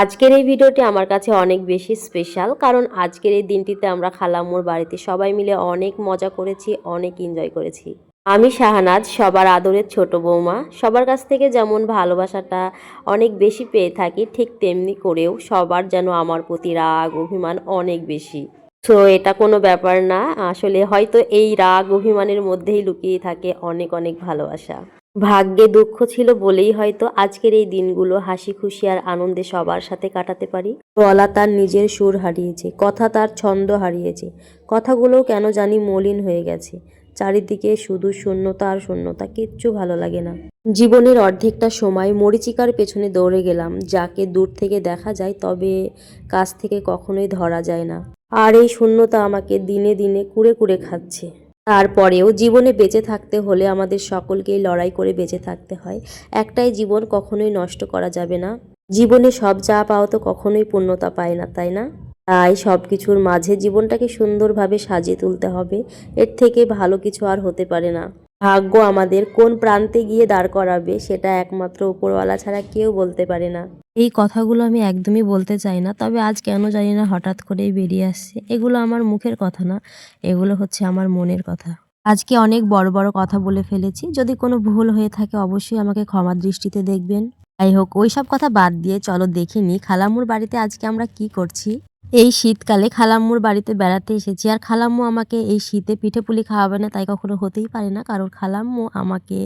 আজকের এই ভিডিওটি আমার কাছে অনেক বেশি স্পেশাল কারণ আজকের এই দিনটিতে আমরা খালাম্মুর বাড়িতে সবাই মিলে অনেক মজা করেছি, অনেক এনজয় করেছি। আমি শাহানাজ সবার আদরের ছোট বৌমা, সবার কাছ থেকে যেমন ভালোবাসাটা অনেক বেশি পেয়ে থাকি, ঠিক তেমনি করেও সবার যেন আমার প্রতি রাগ, অভিমান অনেক বেশি। তো এটা কোনো ব্যাপার না, আসলে হয়তো এই রাগ, অভিমানের মধ্যেই লুকিয়ে থাকে অনেক অনেক ভালোবাসা। ভাগ্যে দুঃখ ছিল বলেই হয়তো আজকের এই দিনগুলো হাসি খুশি আর আনন্দে সবার সাথে কাটাতে পারি। গলা তার নিজের সুর হারিয়েছে, কথা তার ছন্দ হারিয়েছে, কথাগুলোও কেন জানি মলিন হয়ে গেছে। চারিদিকে শুধু শূন্যতা আর শূন্যতা, কিচ্ছু ভালো লাগে না। জীবনের অর্ধেকটা সময় মরিচিকার পেছনে দৌড়ে গেলাম, যাকে দূর থেকে দেখা যায় তবে কাছ থেকে কখনোই ধরা যায় না। আর এই শূন্যতা আমাকে দিনে দিনে কুড়ে কুড়ে খাচ্ছে। তারপরেও জীবনে বেঁচে থাকতে হলে আমাদের সকলকেই লড়াই করে বেঁচে থাকতে হয়। একটাই জীবন কখনোই নষ্ট করা যাবে না। জীবনে সব যা পাও তো কখনোই পূর্ণতা পায় না, তাই না? তাই সব কিছুর মাঝে জীবনটাকে সুন্দরভাবে সাজিয়ে তুলতে হবে। এর থেকে ভালো কিছু আর হতে পারে না। ভাগ্য আমাদের কোন প্রান্তে গিয়ে দাঁড় করাবে সেটা একমাত্র উপরওয়ালা ছাড়া কেউ বলতে পারে না। এই কথাগুলো আমি একদমই বলতে চাই না, তবে আজ কেন জানি না হঠাৎ করেই বেরিয়ে আসছে। এগুলো আমার মুখের কথা না, এগুলো হচ্ছে আমার মনের কথা। আজকে অনেক বড় বড় কথা বলে ফেলেছি, যদি কোনো ভুল হয়ে থাকে অবশ্যই আমাকে ক্ষমা দৃষ্টিতে দেখবেন। যাই হোক, ওইসব কথা বাদ দিয়ে চলো দেখে নিই, খালামুর বাড়িতে আজকে আমরা কি করছি? এই শীতকালে খালাম্মুর বাড়িতে বেড়াতে এসেছি। আর খালাম্মু আমাকে এই শীতে পিঠে পুলি খাওয়াবে না, তাই কখনো হতেই পারে না। কারণ খালাম্মু আমাকে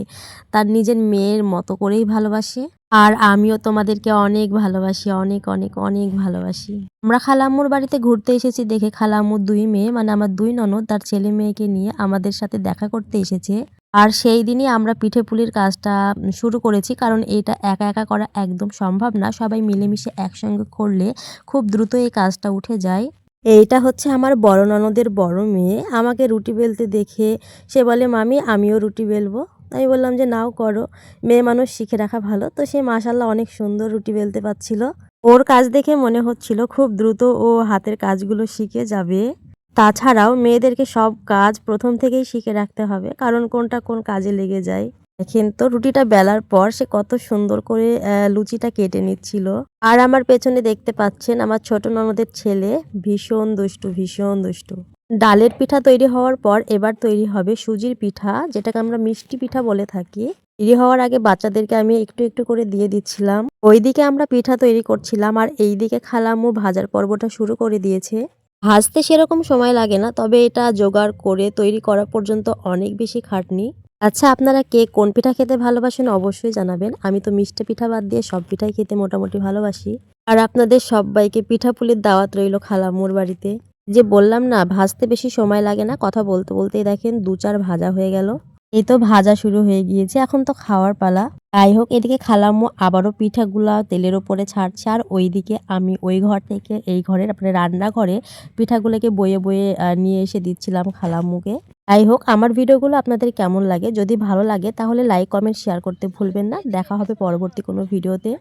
তার নিজের মেয়ের মতো করেই ভালোবাসে। আর আমিও তোমাদেরকে অনেক ভালোবাসি, অনেক অনেক অনেক ভালোবাসি। আমরা খালাম্মুর বাড়িতে ঘুরতে এসেছি দেখে খালাম্মুর দুই মেয়ে মানে আমার দুই ননদ, তার ছেলে মেয়েকে নিয়ে আমাদের সাথে দেখা করতে এসেছে। আর সেই দিনই আমরা পিঠে পুলির কাজটা শুরু করেছি। কারণ এটা একা একা করা একদম সম্ভব না। সবাই মিলেমিশে একসঙ্গে করলে খুব দ্রুত এই কাজটা উঠে যায়। এইটা হচ্ছে আমার বড় ননদের বড় মেয়ে। আমাকে রুটি বেলতে দেখে সে বলে, মামি, আমিও রুটি বেলবো। আমি বললাম যে, নাও করো। মেয়ে মানুষ শিখে রাখা ভালো। তো সে মাসাল্লাহ অনেক সুন্দর রুটি বেলতে পারছিল। ওর কাজ দেখে মনে হচ্ছিল খুব দ্রুত ও হাতের কাজগুলো শিখে যাবে। তাছাড়াও মেয়েদেরকে সব কাজ প্রথম থেকেই শিখে রাখতে হবে, কারণ কোনটা কোন কাজে লেগে যায়। দেখেন তো, রুটিটা বেলার পর সে কত সুন্দর করে লুচিটা কেটে নিচ্ছিল। আর আমার পেছনে দেখতে পাচ্ছেন আমার ছোট ননদের ছেলে, ভীষণ দুষ্টু ভীষণ দুষ্টু। ডালের পিঠা তৈরি হওয়ার পর এবার তৈরি হবে সুজির পিঠা, যেটাকে আমরা মিষ্টি পিঠা বলে থাকি। তৈরি হওয়ার আগে বাচ্চাদেরকে আমি একটু একটু করে দিয়ে দিচ্ছিলাম। ওইদিকে আমরা পিঠা তৈরি করছিলাম, আর এইদিকে খালামু ভাজার পর্বটা শুরু করে দিয়েছে। ভাজতে সেরকম সময় লাগে না, তবে এটা জোগাড় করে তৈরি করা পর্যন্ত অনেক বেশি খাটনি। আচ্ছা আপনারা কে কোন পিঠা খেতে ভালোবাসেন অবশ্যই জানাবেন। আমি তো মিষ্টি পিঠা বাদ দিয়ে সব পিঠাই খেতে মোটামুটি ভালোবাসি। আর আপনাদের সবাইকে পিঠা পুলির দাওয়াত রইল খালামুর বাড়িতে। যে বললাম না, ভাজতে বেশি সময় লাগে না, কথা বলতে বলতেই দেখেন দু চার ভাজা হয়ে গেল। এই তো ভাজা শুরু হয়ে গিয়েছে, এখন তো খাওয়ার পালা। যাই হোক, এদিকে খালাম্মু আবারও পিঠাগুলা তেলের ওপরে ছাড়ছে, আর ওইদিকে আমি ওই ঘর থেকে এই ঘরের, আপনার রান্নাঘরে পিঠাগুলোকে বয়ে বয়ে নিয়ে এসে দিচ্ছিলাম খালাম্মুকে। যাই হোক, আমার ভিডিওগুলো আপনাদের কেমন লাগে? যদি ভালো লাগে, তাহলে লাইক কমেন্ট শেয়ার করতে ভুলবেন না। দেখা হবে পরবর্তী কোনো ভিডিওতে।